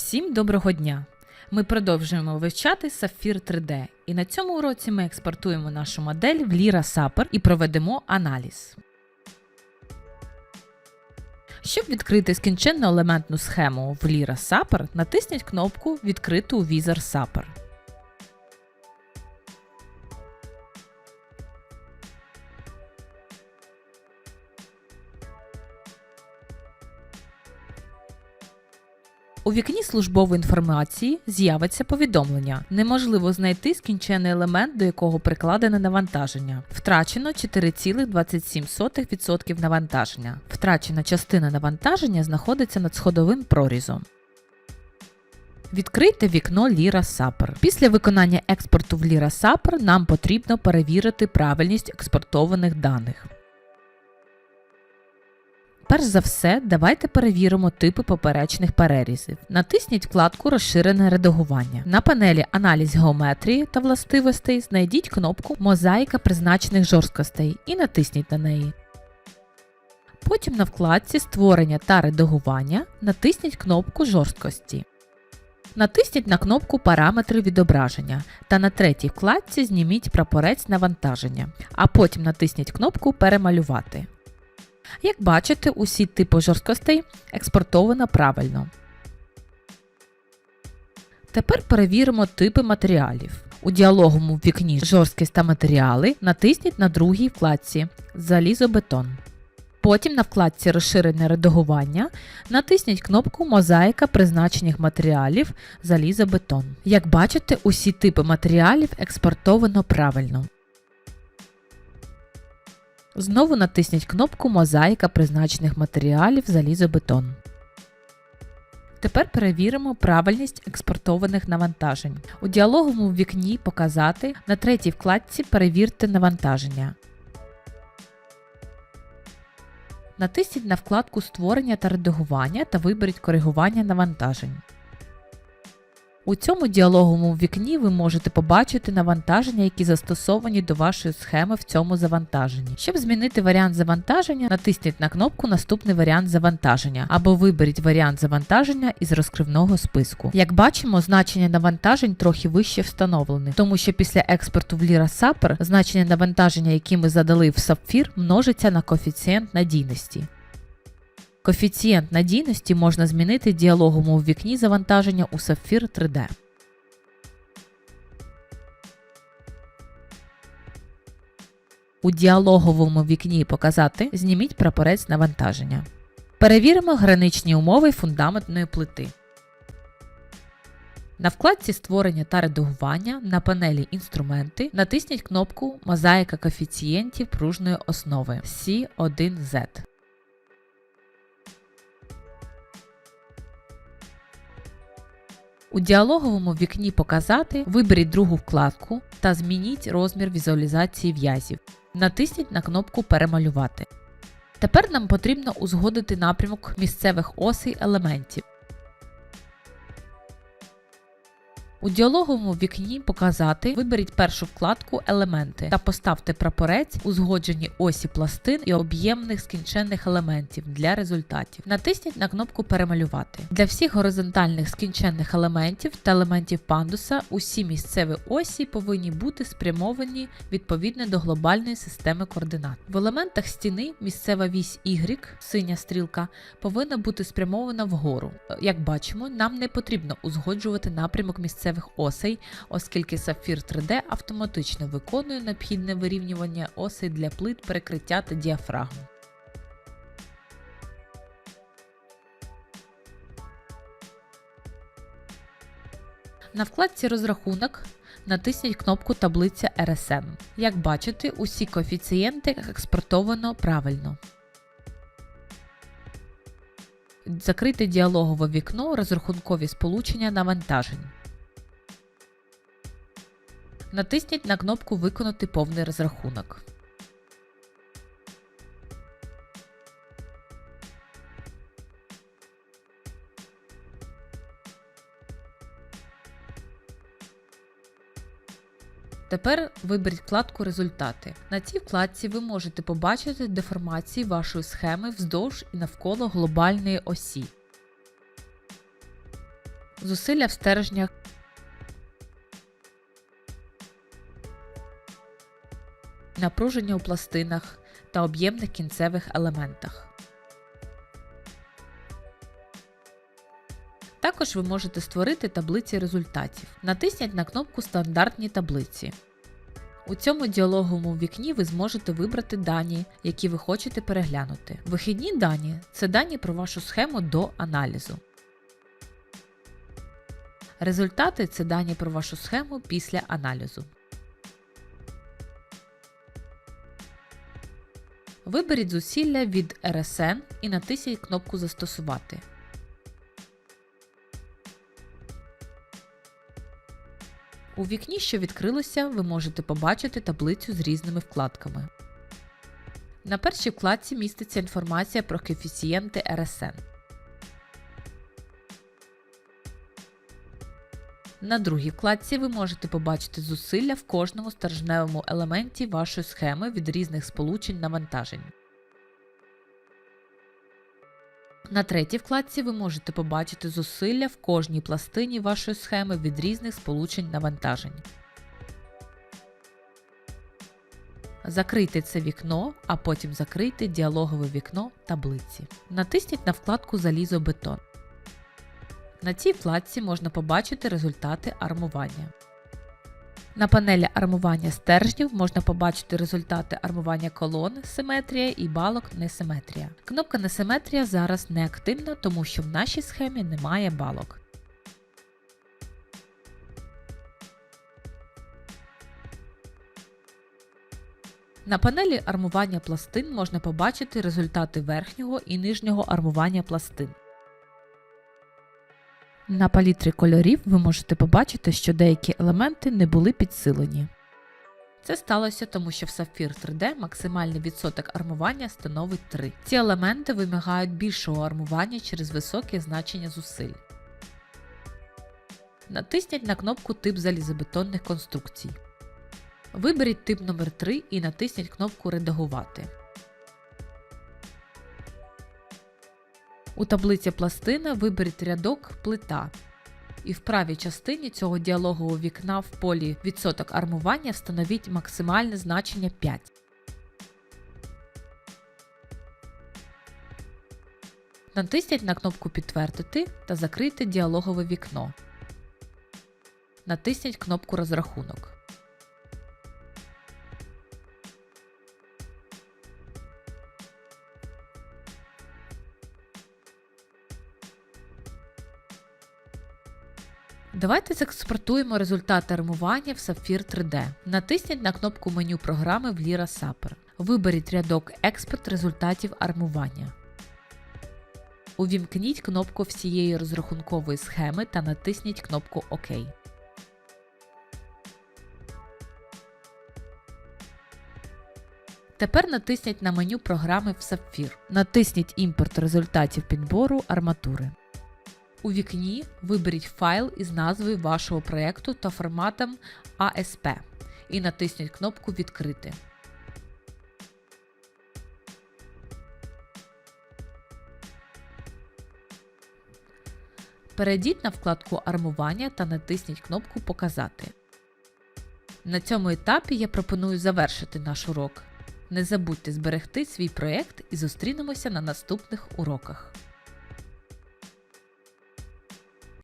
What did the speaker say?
Всім доброго дня! Ми продовжуємо вивчати Sapphire 3D, і на цьому уроці ми експортуємо нашу модель в Lira Sapper і проведемо аналіз. Щоб відкрити скінченну елементну схему в Lira Sapper, натисніть кнопку Відкрити у візор Sapper. У вікні службової інформації з'явиться повідомлення. Неможливо знайти скінчений елемент, до якого прикладене навантаження. Втрачено 4,27% навантаження. Втрачена частина навантаження знаходиться над сходовим прорізом. Відкрийте вікно Lira Sapper. Після виконання експорту в Lira Sapper нам потрібно перевірити правильність експортованих даних. Перш за все, давайте перевіримо типи поперечних перерізів. Натисніть вкладку Розширене редагування. На панелі Аналіз геометрії та властивостей знайдіть кнопку Мозаїка призначених жорсткостей і натисніть на неї. Потім на вкладці Створення та редагування натисніть кнопку Жорсткості. Натисніть на кнопку Параметри відображення та на третій вкладці зніміть прапорець навантаження, а потім натисніть кнопку Перемалювати. Як бачите, усі типи жорсткостей експортовано правильно. Тепер перевіримо типи матеріалів. У діалоговому вікні Жорсткість та матеріали натисніть на другій вкладці Залізобетон. Потім на вкладці Розширене редагування натисніть кнопку Мозаїка призначених матеріалів Залізобетон. Як бачите, усі типи матеріалів експортовано правильно. Знову натисніть кнопку Мозаїка призначених матеріалів залізобетон. Тепер перевіримо правильність експортованих навантажень. У діалоговому вікні Показати на третій вкладці Перевірте навантаження. Натисніть на вкладку Створення та редагування та виберіть коригування навантажень. У цьому діалоговому вікні ви можете побачити навантаження, які застосовані до вашої схеми в цьому завантаженні. Щоб змінити варіант завантаження, натисніть на кнопку Наступний варіант завантаження або виберіть варіант завантаження із розкривного списку. Як бачимо, значення навантажень трохи вище встановлене, тому що після експорту в Lira Sapper значення навантаження, які ми задали в Sapphire, множиться на коефіцієнт надійності. Коефіцієнт надійності можна змінити в діалоговому вікні завантаження у Sapphire 3D. У діалоговому вікні Показати зніміть прапорець навантаження. Перевіримо граничні умови фундаментної плити. На вкладці Створення та редагування на панелі Інструменти натисніть кнопку Мозаїка коефіцієнтів пружної основи C1Z. У діалоговому вікні Показати виберіть другу вкладку та змініть розмір візуалізації в'язів. Натисніть на кнопку Перемалювати. Тепер нам потрібно узгодити напрямок місцевих осей елементів. У діалоговому вікні Показати виберіть першу вкладку Елементи та поставте прапорець узгоджені осі пластин і об'ємних скінченних елементів для результатів. Натисніть на кнопку Перемалювати. Для всіх горизонтальних скінченних елементів та елементів пандуса усі місцеві осі повинні бути спрямовані відповідно до глобальної системи координат. В елементах стіни місцева вісь Y, синя стрілка, повинна бути спрямована вгору. Як бачимо, нам не потрібно узгоджувати напрямок місцевих осей, оскільки Sapphire 3D автоматично виконує необхідне вирівнювання осей для плит перекриття та діафрагм. На вкладці Розрахунок натисніть кнопку Таблиця RSM. Як бачите, усі коефіцієнти експортовано правильно. Закрити діалогове вікно розрахункові сполучення навантажень. Натисніть на кнопку Виконати повний розрахунок. Тепер виберіть вкладку Результати. На цій вкладці ви можете побачити деформації вашої схеми вздовж і навколо глобальної осі. зусилля в стержнях, напруження у пластинах та об'ємних кінцевих елементах. Також ви можете створити таблиці результатів. Натисніть на кнопку Стандартні таблиці. У цьому діалоговому вікні ви зможете вибрати дані, які ви хочете переглянути. Вихідні дані це дані про вашу схему до аналізу. Результати це дані про вашу схему після аналізу. Виберіть зусилля від RSN і натисніть кнопку Застосувати. У вікні, що відкрилося, ви можете побачити таблицю з різними вкладками. На першій вкладці міститься інформація про коефіцієнти RSN. На другій вкладці ви можете побачити зусилля в кожному стержневому елементі вашої схеми від різних сполучень навантажень. На третій вкладці ви можете побачити зусилля в кожній пластині вашої схеми від різних сполучень навантажень. Закрийте це вікно, а потім закрийте діалогове вікно таблиці. Натисніть на вкладку Залізобетон. На цій вкладці можна побачити результати армування. На панелі армування стержнів можна побачити результати армування колон симетрія і балок несиметрія. Кнопка несиметрія зараз не активна, тому що в нашій схемі немає балок. На панелі армування пластин можна побачити результати верхнього і нижнього армування пластин. На палітрі кольорів ви можете побачити, що деякі елементи не були підсилені. Це сталося тому, що в Sapphire 3D максимальний відсоток армування становить 3. Ці елементи вимагають більшого армування через високе значення зусиль. Натисніть на кнопку Тип залізобетонних конструкцій. Виберіть тип номер 3 і натисніть кнопку Редагувати. У таблиці пластина виберіть рядок плита. І в правій частині цього діалогового вікна в полі відсоток армування встановіть максимальне значення 5. Натисніть на кнопку Підтвердити та закрийте діалогове вікно. Натисніть кнопку Розрахунок. Давайте заекспортуємо результати армування в Sapphire 3D. Натисніть на кнопку меню програми в Lira Sapper. Виберіть рядок Експорт результатів армування. Увімкніть кнопку всієї розрахункової схеми та натисніть кнопку ОК. Тепер натисніть на меню програми в Sapphire. Натисніть Імпорт результатів підбору арматури. У вікні виберіть файл із назвою вашого проєкту та форматом ASP і натисніть кнопку Відкрити. Перейдіть на вкладку Армування та натисніть кнопку Показати. На цьому етапі я пропоную завершити наш урок. Не забудьте зберегти свій проєкт і зустрінемося на наступних уроках.